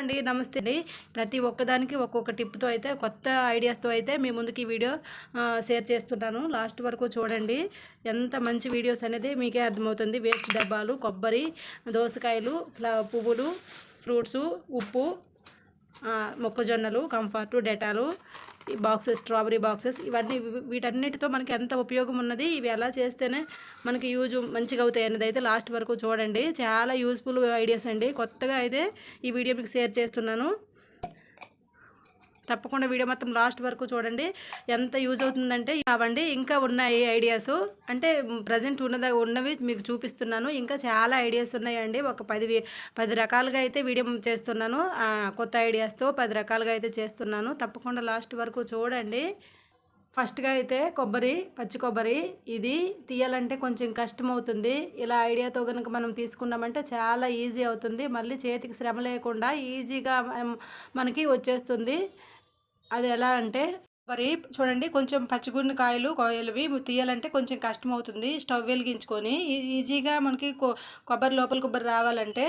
అండి నమస్తే అండి. ప్రతి ఒక్కదానికి ఒక్కొక్క టిప్తో అయితే కొత్త ఐడియాస్తో అయితే మీ ముందుకి వీడియో షేర్ చేస్తున్నాను. లాస్ట్ వరకు చూడండి. ఎంత మంచి వీడియోస్ అనేది మీకే అర్థమవుతుంది. వేస్ట్ డబ్బాలు కొబ్బరి దోసకాయలు పువ్వులు ఫ్రూట్స్ ఉప్పు మొక్కజొన్నలు కంఫర్టు డెటాలు ఈ బాక్సెస్ స్ట్రాబెరీ బాక్సెస్ ఇవన్నీ వీటన్నిటితో మనకి ఎంత ఉపయోగం ఉన్నది? ఇవి ఎలా చేస్తేనే మనకి యూజ్ మంచిగా అవుతాయి అనేది అయితే లాస్ట్ వరకు చూడండి. చాలా యూస్ఫుల్ ఐడియాస్ అండి. కొత్తగా అయితే ఈ వీడియో మీకు షేర్ చేస్తున్నాను. తప్పకుండా వీడియో మొత్తం లాస్ట్ వరకు చూడండి. ఎంత యూజ్ అవుతుందంటే అవండి. ఇంకా ఉన్నాయి ఐడియాస్. అంటే ప్రజెంట్ ఉన్నద ఉన్నవి మీకు చూపిస్తున్నాను. ఇంకా చాలా ఐడియాస్ ఉన్నాయండి. ఒక పది పది రకాలుగా అయితే వీడియో చేస్తున్నాను. కొత్త ఐడియాస్తో పది రకాలుగా అయితే చేస్తున్నాను. తప్పకుండా లాస్ట్ వరకు చూడండి. ఫస్ట్గా అయితే కొబ్బరి పచ్చి కొబ్బరి. ఇది తీయాలంటే కొంచెం కష్టం అవుతుంది ఇలా ఐడియాతో కనుక మనం తీసుకున్నామంటే చాలా ఈజీ అవుతుంది. మళ్ళీ చేతికి శ్రమ లేకుండా ఈజీగా మనకి వచ్చేస్తుంది. అది ఎలా అంటే మరి చూడండి కొంచెం పచ్చిగుండి కాయలు కాయలువి తీయాలంటే కొంచెం కష్టం అవుతుంది స్టవ్ వెలిగించుకొని ఈజీగా మనకి కొబ్బరి లోపల కొబ్బరి రావాలంటే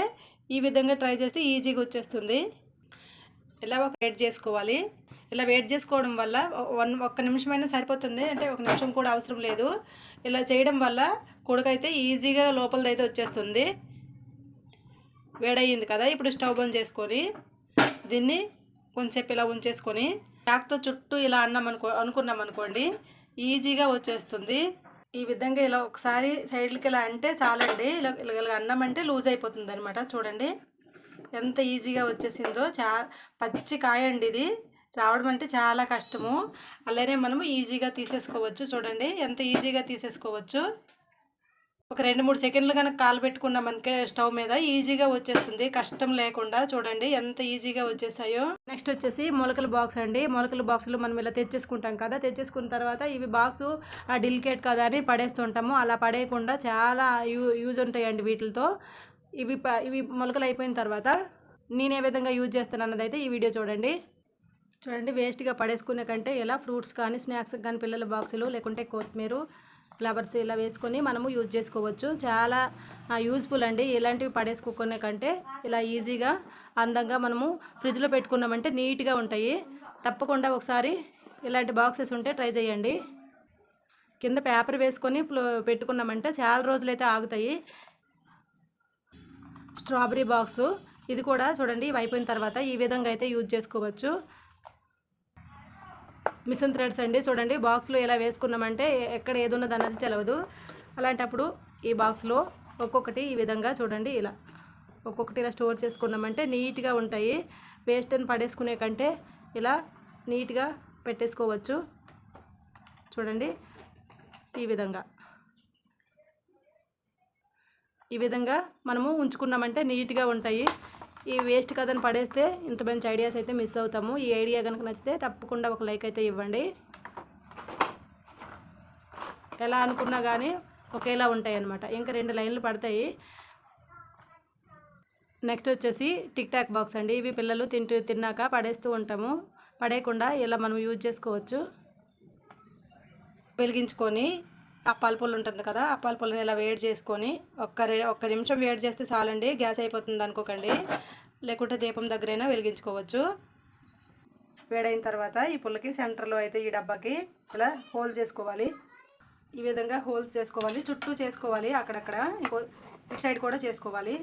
ఈ విధంగా ట్రై చేస్తే ఈజీగా వచ్చేస్తుంది. ఇలా ఒక వెయిట్ చేసుకోవాలి. ఇలా వెయిట్ చేసుకోవడం వల్ల వన్ ఒక్క నిమిషమైనా సరిపోతుంది. అంటే ఒక నిమిషం కూడా అవసరం లేదు. ఇలా చేయడం వల్ల కొడుకైతే ఈజీగా లోపలదైతే వచ్చేస్తుంది. వేడయ్యింది కదా ఇప్పుడు స్టవ్ బంద్ చేసుకొని దీన్ని కొంచెంసేపు ఇలా ఉంచేసుకొని చాక్తో చుట్టూ ఇలా అన్నాం అనుకో అనుకున్నాం అనుకోండి ఈజీగా వచ్చేస్తుంది. ఈ విధంగా ఇలా ఒకసారి సైడ్లకి ఇలా అంటే చాలండి. ఇలా ఇలా అన్నం అంటే లూజ్ అయిపోతుంది అనమాట చూడండి ఎంత ఈజీగా వచ్చేసిందో. చా పచ్చి కాయ అండి ఇది. రావడం అంటే చాలా కష్టము. అలానే మనము ఈజీగా తీసేసుకోవచ్చు. చూడండి ఎంత ఈజీగా తీసేసుకోవచ్చు. ఒక రెండు మూడు సెకండ్లు కనుక కాలు పెట్టుకున్నామనుకే స్టవ్ మీద ఈజీగా వచ్చేస్తుంది. కష్టం లేకుండా చూడండి ఎంత ఈజీగా వచ్చేసాయో. నెక్స్ట్ వచ్చేసి మొలకల బాక్స్ అండి. మొలకల బాక్సులు మనం ఇలా తెచ్చేసుకుంటాం కదా. తెచ్చేసుకున్న తర్వాత ఇవి బాక్స్ డిలికేట్ కదా అని పడేస్తుంటాము. అలా పడేయకుండా చాలా యూ యూజ్ ఉంటాయండి వీటితో. ఇవి ప- ఇవి మొలకలు అయిపోయిన తర్వాత నేను ఏ విధంగా యూజ్ చేస్తాను అన్నదైతే ఈ వీడియో చూడండి. చూడండి వేస్ట్గా పడేసుకునే కంటే ఇలా ఫ్రూట్స్ కానీ స్నాక్స్ కానీ పిల్లల బాక్సులు లేకుంటే కొత్తిమీర ఫ్లవర్స్ ఇలా వేసుకొని మనము యూజ్ చేసుకోవచ్చు. చాలా యూస్ఫుల్ అండి. ఇలాంటివి పడేసుకోకునే కంటే ఇలా ఈజీగా అందంగా మనము ఫ్రిడ్జ్లో పెట్టుకున్నామంటే నీట్గా ఉంటాయి. తప్పకుండా ఒకసారి ఇలాంటి బాక్సెస్ ఉంటే ట్రై చేయండి. కింద పేపర్ వేసుకొని పెట్టుకున్నామంటే చాలా రోజులైతే ఆగుతాయి. స్ట్రాబెరీ బాక్సు ఇది కూడా చూడండి ఇవి అయిపోయిన తర్వాత ఈ విధంగా అయితే యూజ్ చేసుకోవచ్చు. మిషన్ థ్రెడ్స్ అండి. చూడండి బాక్స్లో ఎలా వేసుకున్నామంటే ఎక్కడ ఏది ఉన్నది అన్నది తెలియదు అలాంటప్పుడు ఈ బాక్స్లో ఒక్కొక్కటి ఈ విధంగా చూడండి ఇలా ఒక్కొక్కటి ఇలా స్టోర్ చేసుకున్నామంటే నీట్గా ఉంటాయి. వేస్ట్ అని పడేసుకునే కంటే ఇలా నీట్గా పెట్టేసుకోవచ్చు. చూడండి ఈ విధంగా. ఈ విధంగా మనము ఉంచుకున్నామంటే నీట్గా ఉంటాయి. ఈ వేస్ట్ కథను పడేస్తే ఇంత మంచి ఐడియాస్ అయితే మిస్ అవుతాము. ఈ ఐడియా కనుక నచ్చితే తప్పకుండా ఒక లైక్ అయితే ఇవ్వండి. ఎలా అనుకున్నా కానీ ఒకేలా ఉంటాయి అన్నమాట ఇంకా రెండు లైన్లు పడతాయి. నెక్స్ట్ వచ్చేసి టిక్ టాక్ బాక్స్ అండి. ఇవి పిల్లలు తింటూ తిన్నాక పడేస్తూ ఉంటాము. పడేయకుండా ఇలా మనం యూజ్ చేసుకోవచ్చు? వెలిగించుకొని అప్పాల పుల్ల ఉంటుంది కదా అప్పాల పుల్లని ఇలా వేడి చేసుకొని ఒక్క ఒక్క నిమిషం వేడి చేస్తే చాలండి. గ్యాస్ అయిపోతుంది అనుకోకండి. లేకుంటే దీపం దగ్గరైనా వెలిగించుకోవచ్చు. వేడైన తర్వాత ఈ పుల్లకి సెంటర్లో అయితే ఈ డబ్బాకి ఇలా హోల్ చేసుకోవాలి. ఈ విధంగా హోల్స్ చేసుకోవాలి. చుట్టూ చేసుకోవాలి. అక్కడక్కడ ఇంకో ఇటు సైడ్ కూడా చేసుకోవాలి.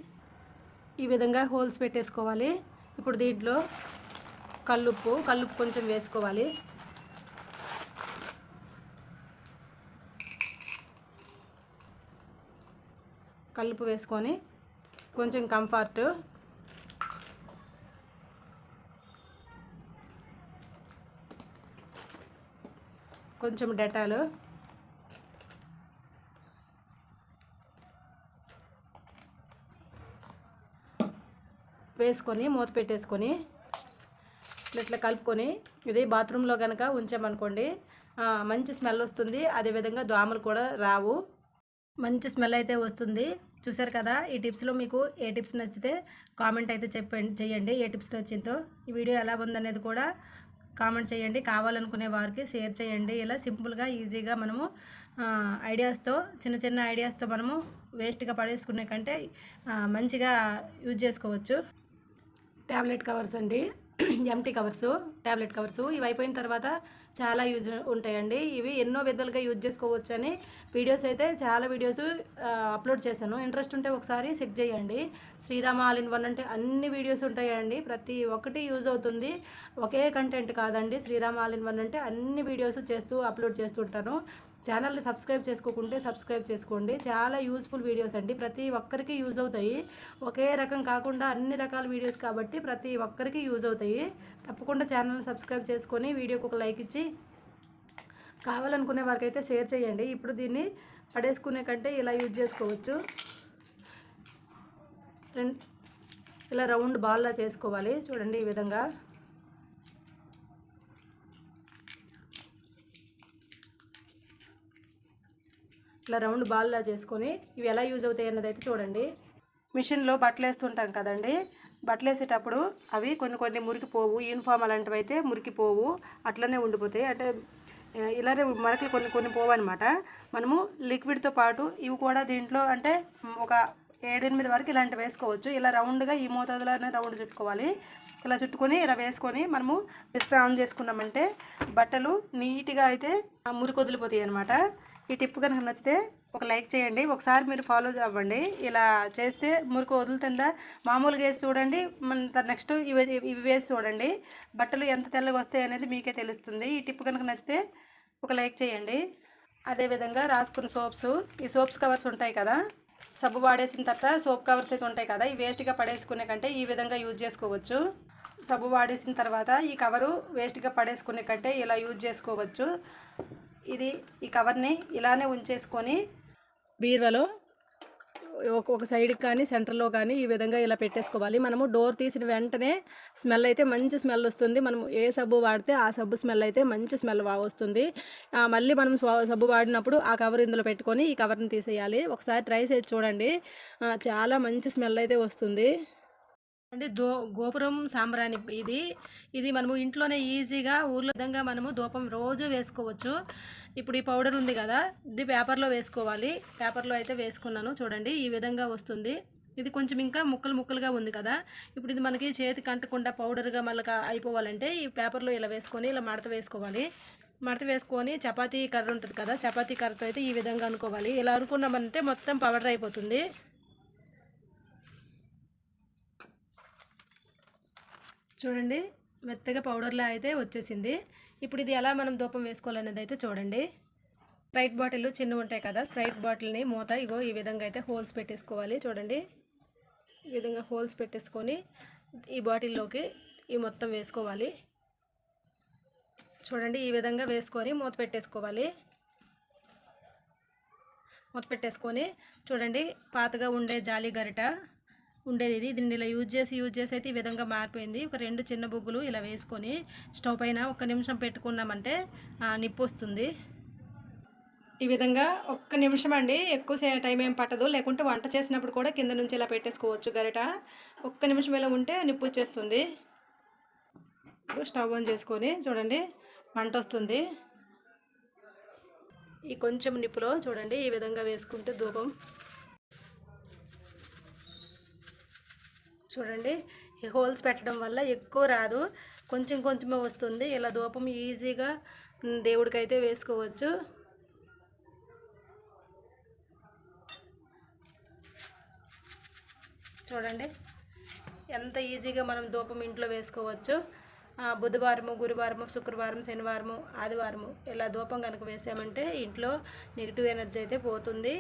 ఈ విధంగా హోల్స్ పెట్టేసుకోవాలి. ఇప్పుడు దీంట్లో కల్లుప్పు కల్లుప్పు కొంచెం వేసుకోవాలి. కలుపు వేసుకొని కొంచెం కంఫర్ట్ కొంచెం డెటాలు. వేసుకొని మూత పెట్టేసుకొని ఇట్లా కలుపుకొని ఇది బాత్రూంలో కనుక ఉంచామనుకోండి మంచి స్మెల్ వస్తుంది. అదేవిధంగా దోమలు కూడా రావు. మంచి స్మెల్ అయితే వస్తుంది. చూసారు కదా ఈ టిప్స్లో మీకు ఏ టిప్స్ నచ్చితే కామెంట్ అయితే చెప్పండి చేయండి. ఏ టిప్స్ నచ్చిందో ఈ వీడియో ఎలా ఉందనేది కూడా కామెంట్ చేయండి. కావాలనుకునే వారికి షేర్ చేయండి. ఇలా సింపుల్గా ఈజీగా మనము ఐడియాస్తో చిన్న చిన్న ఐడియాస్తో మనము వేస్ట్గా పడేసుకునే కంటే మంచిగా యూజ్ చేసుకోవచ్చు. ట్యాబ్లెట్ కవర్స్ అండి. ఎంటీ కవర్స్ ట్యాబ్లెట్ కవర్స్ ఇవి అయిపోయిన తర్వాత చాలా యూజ్ ఉంటాయండి. ఇవి ఎన్నో విధాలుగా యూజ్ చేసుకోవచ్చు అని వీడియోస్ అయితే చాలా వీడియోస్ అప్లోడ్ చేశాను. ఇంట్రెస్ట్ ఉంటే ఒకసారి చెక్ చేయండి. శ్రీరామ ఆల్ ఇన్ వన్ అంటే అన్ని వీడియోస్ ఉంటాయండి. ప్రతి ఒక్కటి యూజ్ అవుతుంది. ఒకే కంటెంట్ కాదండి. శ్రీరామ ఆల్ ఇన్ వన్ అంటే అన్ని వీడియోస్ చేస్తూ అప్లోడ్ చేస్తుంటాను ఛానల్ని సబ్స్క్రైబ్ చేసుకోకుంటే సబ్స్క్రైబ్ చేసుకోండి. చాలా యూస్ఫుల్ వీడియోస్ అండి. ప్రతి ఒక్కరికి యూజ్ అవుతాయి. ఒకే రకం కాకుండా అన్ని రకాల వీడియోస్ కాబట్టి ప్రతి ఒక్కరికి యూజ్ అవుతాయి. తప్పకుండా ఛానల్ని సబ్స్క్రైబ్ చేసుకొని వీడియోకి ఒక లైక్ ఇచ్చి కావాలనుకునే వారికి అయితే షేర్ చేయండి. ఇప్పుడు దీన్ని పడేసుకునే కంటే ఇలా యూజ్ చేసుకోవచ్చు. ఇలా రౌండ్ బాల్లా చేసుకోవాలి. చూడండి ఈ విధంగా. ఇట్లా రౌండ్ బాల్లా చేసుకొని ఇవి ఎలా యూజ్ అవుతాయి అన్నది అయితే చూడండి. మిషన్లో బట్టలు వేస్తుంటాం కదండి. బట్టలు వేసేటప్పుడు అవి కొన్ని కొన్ని మురికిపోవు యూనిఫామ్ అలాంటివి అయితే మురికిపోవు అట్లనే ఉండిపోతాయి. అంటే ఇలానే మరకలు కొన్ని కొన్ని పోవు అనమాట మనము లిక్విడ్తో పాటు ఇవి కూడా దీంట్లో అంటే ఒక ఏడెనిమిది వరకు ఇలాంటివి వేసుకోవచ్చు. ఇలా రౌండ్గా ఈ మోతాదులోనే రౌండ్ చుట్టుకోవాలి. ఇలా చుట్టుకొని ఇలా వేసుకొని మనము మిస్టర్ ఆన్ చేసుకున్నామంటే బట్టలు నీట్గా అయితే ఆ, మురికి వదిలిపోతాయి అనమాట ఈ టిప్ కనుక నచ్చితే ఒక లైక్ చేయండి. ఒకసారి మీరు ఫాలో అవ్వండి. ఇలా చేస్తే మురికి వదులుతుందా మామూలుగా వేసి చూడండి. మన నెక్స్ట్ ఇవి ఇవి వేసి చూడండి. బట్టలు ఎంత తెల్లగా వస్తాయి అనేది మీకే తెలుస్తుంది. ఈ టిప్ కనుక నచ్చితే ఒక లైక్ చేయండి. అదేవిధంగా రాసుకున్న సోప్స్. ఈ సోప్స్ కవర్స్ ఉంటాయి కదా. సబ్బు వాడేసిన తర్వాత సోప్ కవర్స్ అయితే ఉంటాయి కదా. ఈ వేస్ట్గా పడేసుకునే కంటే ఈ విధంగా యూజ్ చేసుకోవచ్చు. సబ్బు వాడేసిన తర్వాత ఈ కవరు వేస్ట్గా పడేసుకునే కంటే ఇలా యూజ్ చేసుకోవచ్చు. ఇది ఈ కవర్ని ఇలానే ఉంచేసుకొని బీరువాలో ఒక ఒక సైడ్కి కానీ సెంటర్లో కానీ ఈ విధంగా ఇలా పెట్టేసుకోవాలి. మనము డోర్ తీసిన వెంటనే స్మెల్ అయితే మంచి స్మెల్ వస్తుంది. మనం ఏ సబ్బు వాడితే ఆ సబ్బు స్మెల్ అయితే మంచి స్మెల్ వస్తుంది. మళ్ళీ మనం సబ్బు వాడినప్పుడు ఆ కవర్ ఇందులో పెట్టుకొని ఈ కవర్ని తీసేయాలి. ఒకసారి ట్రై చేసి చూడండి. చాలా మంచి స్మెల్ అయితే వస్తుంది. అంటే దో గోపురం సాంబ్రాణి ఇది. ఇది మనము ఇంట్లోనే ఈజీగా ఊర్లో విధంగా మనము దూపం రోజు వేసుకోవచ్చు. ఇప్పుడు ఈ పౌడర్ ఉంది కదా ఇది పేపర్లో వేసుకోవాలి. పేపర్లో అయితే వేసుకున్నాను చూడండి ఈ విధంగా వస్తుంది. ఇది కొంచెం ఇంకా ముక్కలు ముక్కలుగా ఉంది కదా ఇప్పుడు ఇది మనకి చేతికి అంటకుండా పౌడర్గా మళ్ళీ అయిపోవాలంటే ఈ పేపర్లో ఇలా వేసుకొని ఇలా మడత వేసుకోవాలి. మడత వేసుకొని చపాతీ కర్ర ఉంటుంది కదా చపాతీ కర్రతో అయితే ఈ విధంగా అనుకోవాలి. ఇలా అనుకున్నామంటే మొత్తం పౌడర్ అయిపోతుంది. చూడండి మెత్తగా పౌడర్లా అయితే వచ్చేసింది. ఇప్పుడు ఇది ఎలా మనం దూపం వేసుకోవాలనేది అయితే చూడండి. స్ప్రైట్ బాటిల్ చిన్న ఉంటాయి కదా స్ప్రైట్ బాటిల్ని మూత ఇగో ఈ విధంగా అయితే హోల్స్ పెట్టేసుకోవాలి. చూడండి ఈ విధంగా హోల్స్ పెట్టేసుకొని ఈ బాటిల్లోకి ఈ మొత్తం వేసుకోవాలి. చూడండి ఈ విధంగా వేసుకొని మూత పెట్టేసుకోవాలి. మూత పెట్టేసుకొని చూడండి పాతగా ఉండే జాలి గరిట ఉండేది ఇది. దీన్ని ఇలా యూజ్ చేసి యూజ్ చేసి అయితే ఈ విధంగా మారిపోయింది. ఒక రెండు చిన్న బొగ్గులు ఇలా వేసుకొని స్టవ్ పైన ఒక నిమిషం పెట్టుకున్నామంటే నిప్పు వస్తుంది. ఈ విధంగా ఒక్క నిమిషం అండి. ఎక్కువ సే- టైం ఏం పట్టదు. లేకుంటే వంట చేసినప్పుడు కూడా కింద నుంచి ఇలా పెట్టేసుకోవచ్చు గరిట. ఒక్క నిమిషం ఇలా ఉంటే నిప్పు వచ్చేస్తుంది. స్టవ్ ఆన్ చేసుకొని చూడండి మంట వస్తుంది. ఈ కొంచెం నిప్పులో చూడండి ఈ విధంగా వేసుకుంటే ధూపం చూడండి. ఈ హోల్స్ పెట్టడం వల్ల ఎక్కువ రాదు. కొంచెం కొంచెమే వస్తుంది. ఇలా ధూపం ఈజీగా దేవుడికైతే వేసుకోవచ్చు. చూడండి. ఎంత ఈజీగా మనం ధూపం ఇంట్లో వేసుకోవచ్చు. బుధవారము గురువారము శుక్రవారం శనివారము ఆదివారము ఇలా ధూపం కనుక వేసామంటే ఇంట్లో నెగిటివ్ ఎనర్జీ అయితే పోతుంది.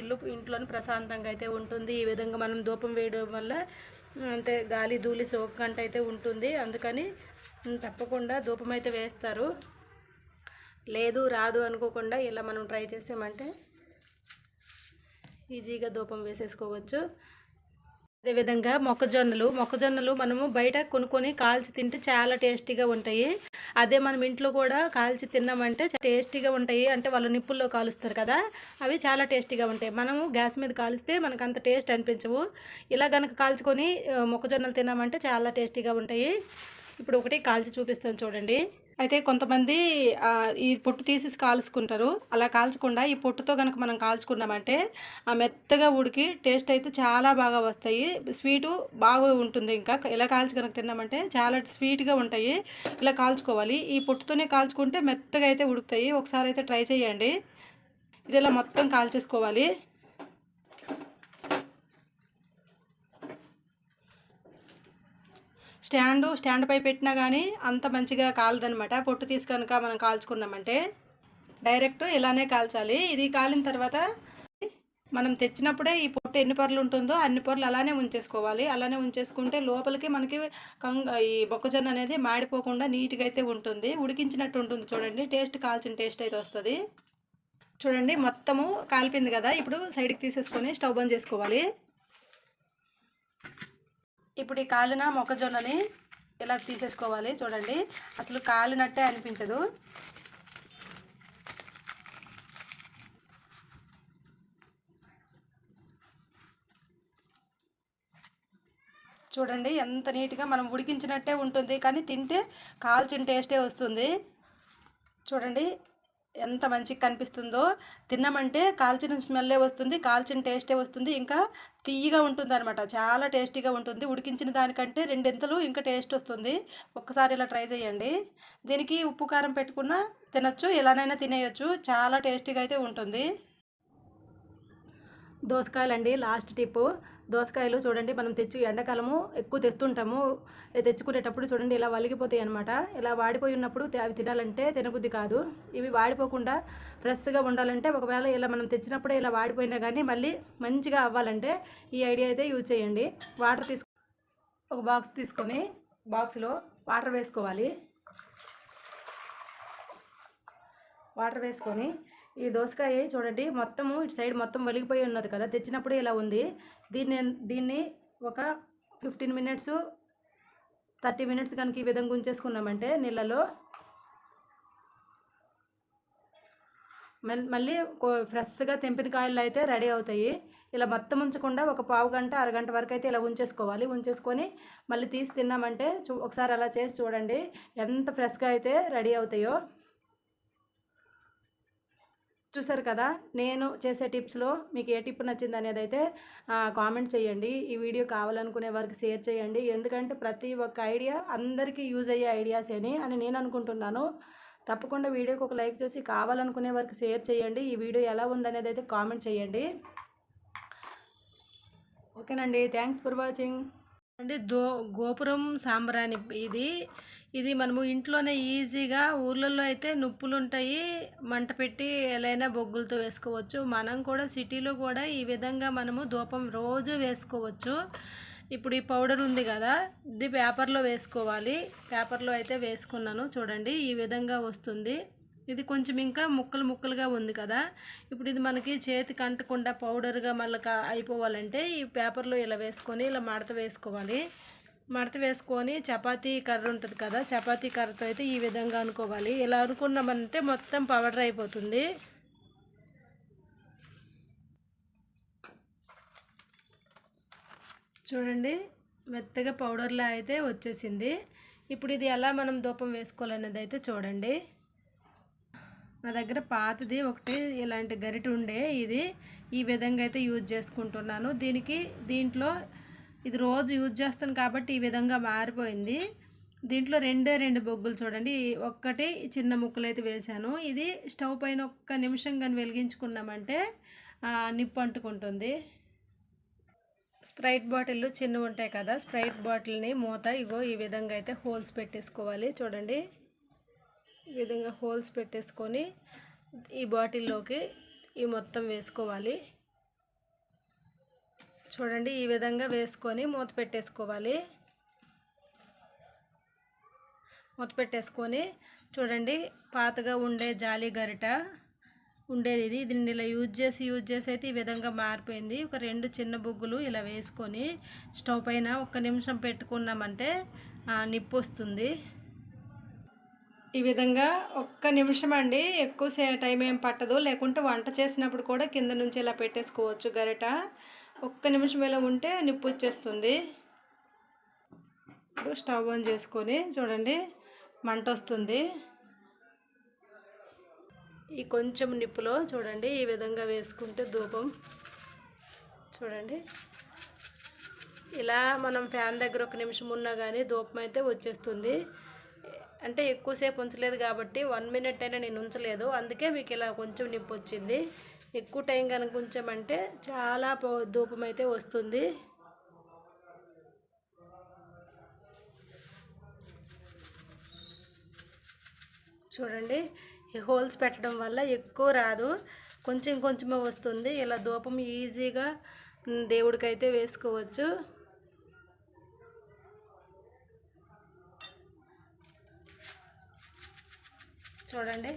ఇల్లు ఇంట్లోని ప్రశాంతంగా అయితే ఉంటుంది. ఈ విధంగా మనం ధూపం వేయడం వల్ల అంటే గాలి ధూళి సోకంట అయితే ఉంటుంది. అందుకని తప్పకుండా ధూపం అయితే వేస్తారు. లేదు రాదు అనుకోకుండా ఇలా మనం ట్రై చేసామంటే ఈజీగా ధూపం వేసేసుకోవచ్చు. అదేవిధంగా మొక్కజొన్నలు. మొక్కజొన్నలు మనము బయట కొనుక్కొని కాల్చి తింటే చాలా టేస్టీగా ఉంటాయి. అదే మనం ఇంట్లో కూడా కాల్చి తిన్నామంటే టేస్టీగా ఉంటాయి. అంటే వాళ్ళు నిప్పుల్లో కాలుస్తారు కదా అవి చాలా టేస్టీగా ఉంటాయి. మనము గ్యాస్ మీద కాలిస్తే మనకు అంత టేస్ట్ అనిపించవు. ఇలా కనుక కాల్చుకొని మొక్కజొన్నలు తిన్నామంటే చాలా టేస్టీగా ఉంటాయి. ఇప్పుడు ఒకటి కాల్చి చూపిస్తాను చూడండి. అయితే కొంతమంది ఈ పొట్టు తీసేసి కాల్చుకుంటారు. అలా కాల్చకుండా ఈ పొట్టుతో కనుక మనం కాల్చుకున్నామంటే ఆ మెత్తగా ఉడికి టేస్ట్ అయితే చాలా బాగా వస్తాయి. స్వీటు బాగా ఉంటుంది ఇంకా. ఇలా కాల్చి కనుక తిన్నామంటే చాలా స్వీట్గా ఉంటాయి. ఇలా కాల్చుకోవాలి. ఈ పొట్టుతోనే కాల్చుకుంటే మెత్తగా అయితే ఉడుకుతాయి. ఒకసారి అయితే ట్రై చేయండి. ఇది ఇలా మొత్తం కాల్చేసుకోవాలి. స్టాండు స్టాండ్ పై పెట్టినా కానీ అంత మంచిగా కాలదనమాట పొట్టు తీసి కనుక మనం కాల్చుకున్నామంటే డైరెక్ట్ ఇలానే కాల్చాలి. ఇది కాలిన తర్వాత మనం తెచ్చినప్పుడే ఈ పొట్టు ఎన్ని పొరలు ఉంటుందో అన్ని పొరలు అలానే ఉంచేసుకోవాలి. అలానే ఉంచేసుకుంటే లోపలికి మనకి కంగ ఈ బొక్కజొన్న అనేది మాడిపోకుండా నీట్గా అయితే ఉంటుంది. ఉడికించినట్టు ఉంటుంది చూడండి. టేస్ట్ కాల్చిన టేస్ట్ అయితే వస్తుంది. చూడండి మొత్తము కాలిపోయింది కదా. ఇప్పుడు సైడ్కి తీసేసుకొని స్టవ్ బంద్ చేసుకోవాలి. ఇప్పుడు ఈ కాలిన మొక్కజొన్నని ఇలా తీసేసుకోవాలి చూడండి. అసలు కాలినట్టే అనిపించదు. చూడండి ఎంత నీట్గా మనం ఉడికించినట్టే ఉంటుంది కానీ తింటే కాల్చిన టేస్టే వస్తుంది. చూడండి ఎంత మంచిగా కనిపిస్తుందో. తిన్నామంటే కాల్చిన స్మెల్లే వస్తుంది కాల్చిన టేస్టే వస్తుంది ఇంకా తీయగా ఉంటుంది అనమాట చాలా టేస్టీగా ఉంటుంది. ఉడికించిన దానికంటే రెండింతలు ఇంకా టేస్ట్ వస్తుంది. ఒక్కసారి ఇలా ట్రై చేయండి. దీనికి ఉప్పు కారం పెట్టుకున్న తినచ్చు ఎలానైనా తినేయచ్చు. చాలా టేస్టీగా అయితే ఉంటుంది. దోసకాయలు అండి లాస్ట్ టిప్పు. దోసకాయలు చూడండి మనం తెచ్చి ఎండాకాలము ఎక్కువ తెస్తుంటాము. తెచ్చుకునేటప్పుడు చూడండి ఇలా వలిగిపోతాయి అనమాట ఇలా వాడిపోయి ఉన్నప్పుడు అవి తినాలంటే తినబుద్ధి కాదు. ఇవి వాడిపోకుండా ఫ్రెష్గా ఉండాలంటే ఒకవేళ ఇలా మనం తెచ్చినప్పుడే ఇలా వాడిపోయినా కానీ మళ్ళీ మంచిగా అవ్వాలంటే ఈ ఐడియా అయితే యూజ్ చేయండి. వాటర్ తీసుకు ఒక బాక్స్ తీసుకొని బాక్స్లో వాటర్ వేసుకోవాలి. వాటర్ వేసుకొని ఈ దోసకాయ చూడండి మొత్తము ఇటు సైడ్ మొత్తం వలిగిపోయి ఉన్నది కదా తెచ్చినప్పుడే ఇలా ఉంది. దీన్ని దీన్ని ఒక ఫిఫ్టీన్ మినిట్స్ థర్టీ మినిట్స్ కనుక ఈ విధంగా ఉంచేసుకున్నామంటే నీళ్ళలో మళ్ళీ ఫ్రెష్గా తెంపిన కాయలు అయితే రెడీ అవుతాయి. ఇలా మొత్తం ఉంచకుండా ఒక పావు గంట అరగంట వరకు అయితే ఇలా ఉంచేసుకోవాలి. ఉంచేసుకొని మళ్ళీ తీసి తిన్నామంటే చూ ఒకసారి అలా చేసి చూడండి ఎంత ఫ్రెష్గా అయితే రెడీ అవుతాయో. చూసారు కదా నేను చేసే టిప్స్లో మీకు ఏ టిప్ నచ్చింది అనేది అయితే కామెంట్ చేయండి. ఈ వీడియో కావాలనుకునే వారికి షేర్ చేయండి. ఎందుకంటే ప్రతి ఒక్క ఐడియా అందరికీ యూజ్ అయ్యే ఐడియాస్ అని అని నేను అనుకుంటున్నాను. తప్పకుండా వీడియోకి ఒక లైక్ చేసి కావాలనుకునే వారికి షేర్ చేయండి. ఈ వీడియో ఎలా ఉందనేది అయితే కామెంట్ చేయండి. ఓకేనండి. Thanks for watching. అంటే దో గోపురం సాంబ్రాణి ఇది. ఇది మనము ఇంట్లోనే ఈజీగా ఊర్లలో అయితే నుప్పులు ఉంటాయి మంట పెట్టి ఎలా బొగ్గులతో వేసుకోవచ్చు. మనం కూడా సిటీలో కూడా ఈ విధంగా మనము ధూపం రోజు వేసుకోవచ్చు. ఇప్పుడు ఈ పౌడర్ ఉంది కదా ఇది పేపర్లో వేసుకోవాలి. పేపర్లో అయితే వేసుకున్నాను. చూడండి ఈ విధంగా వస్తుంది. ఇది కొంచెం ఇంకా ముక్కలు ముక్కలుగా ఉంది కదా. ఇప్పుడు ఇది మనకి చేతికి అంటకుండా పౌడర్గా మళ్ళీ అయిపోవాలంటే ఈ పేపర్లో ఇలా వేసుకొని ఇలా మడత వేసుకోవాలి. మడత వేసుకొని చపాతీ కర్ర ఉంటుంది కదా చపాతీ కర్రతో అయితే ఈ విధంగా అనుకోవాలి. ఇలా అనుకున్నామంటే మొత్తం పౌడర్ అయిపోతుంది. చూడండి మెత్తగా పౌడర్లా అయితే వచ్చేసింది. ఇప్పుడు ఇది ఎలా మనం ధూపం వేసుకోవాలనేది అయితే చూడండి. నా దగ్గర పాతది ఒకటి ఇలాంటి గరిట ఉండే ఇది. ఈ విధంగా అయితే యూజ్ చేసుకుంటున్నాను. దీనికి దీంట్లో ఇది రోజు యూజ్ చేస్తాను కాబట్టి ఈ విధంగా మారిపోయింది. దీంట్లో రెండే రెండు బొగ్గులు చూడండి. ఒక్కటి చిన్న ముక్కలు అయితే వేశాను. ఇది స్టవ్ పైన ఒక్క నిమిషం కానీ వెలిగించుకున్నామంటే నిప్పు అంటుకుంటుంది. స్ప్రైట్ బాటిల్ చిన్నవి ఉంటాయి కదా స్ప్రైట్ బాటిల్ని మూత ఇగో ఈ విధంగా అయితే హోల్స్ పెట్టేసుకోవాలి. చూడండి. ఈ విధంగా హోల్స్ పెట్టేసుకొని ఈ బాటిల్లోకి ఈ మొత్తం వేసుకోవాలి. చూడండి ఈ విధంగా వేసుకొని మూత పెట్టేసుకోవాలి. మూత పెట్టేసుకొని చూడండి పాతగా ఉండే జాలి గరిట ఉండేది ఇది. దీన్ని ఇలా యూజ్ చేసి యూజ్ చేసి అయితే ఈ విధంగా మారిపోయింది. ఒక రెండు చిన్న బొగ్గులు ఇలా వేసుకొని స్టవ్ పైన ఒక్క నిమిషం పెట్టుకున్నామంటే నిప్పు వస్తుంది. ఈ విధంగా ఒక్క నిమిషం అండి. ఎక్కువ సే టైం ఏం పట్టదు. లేకుంటే వంట చేసినప్పుడు కూడా కింద నుంచి ఇలా పెట్టేసుకోవచ్చు గరిట. ఒక్క నిమిషం ఇలా ఉంటే నిప్పు వచ్చేస్తుంది. ఇప్పుడు స్టవ్ ఆన్ చేసుకొని చూడండి. మంట వస్తుంది. ఈ కొంచెం నిప్పులో చూడండి. ఈ విధంగా వేసుకుంటే ధూపం. చూడండి. ఇలా మనం ఫ్యాన్ దగ్గర ఒక నిమిషం ఉన్నా కానీ ధూపం అయితే వచ్చేస్తుంది. అంటే ఎక్కువసేపు ఉంచలేదు కాబట్టి వన్ మినిట్ అయినా నేను ఉంచలేదు. అందుకే మీకు ఇలా కొంచెం నిప్పు వచ్చింది. ఎక్కువ టైం కనుక ఉంచామంటే చాలా ధూపం అయితే వస్తుంది. చూడండి ఈ హోల్స్ పెట్టడం వల్ల ఎక్కువ రాదు. కొంచెం కొంచెమే వస్తుంది. ఇలా ధూపం ఈజీగా దేవుడికైతే వేసుకోవచ్చు. చూడండి.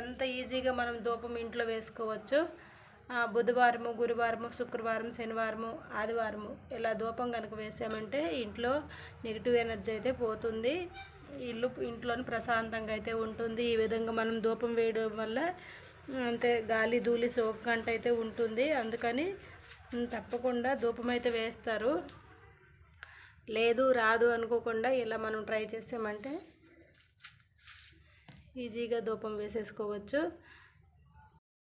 ఎంత ఈజీగా మనం ధూపం ఇంట్లో వేసుకోవచ్చు. బుధవారము గురువారము శుక్రవారం శనివారము ఆదివారము ఇలా ధూపం కనుక వేసామంటే ఇంట్లో నెగిటివ్ ఎనర్జీ అయితే పోతుంది. ఇల్లు ఇంట్లోని ప్రశాంతంగా అయితే ఉంటుంది. ఈ విధంగా మనం ధూపం వేయడం వల్ల అంతే గాలి ధూళి సోకంట అయితే ఉంటుంది. అందుకని తప్పకుండా ధూపం అయితే వేస్తారు. లేదు రాదు అనుకోకుండా ఇలా మనం ట్రై చేసామంటే ఈజీగా ధూపం వేసేసుకోవచ్చు.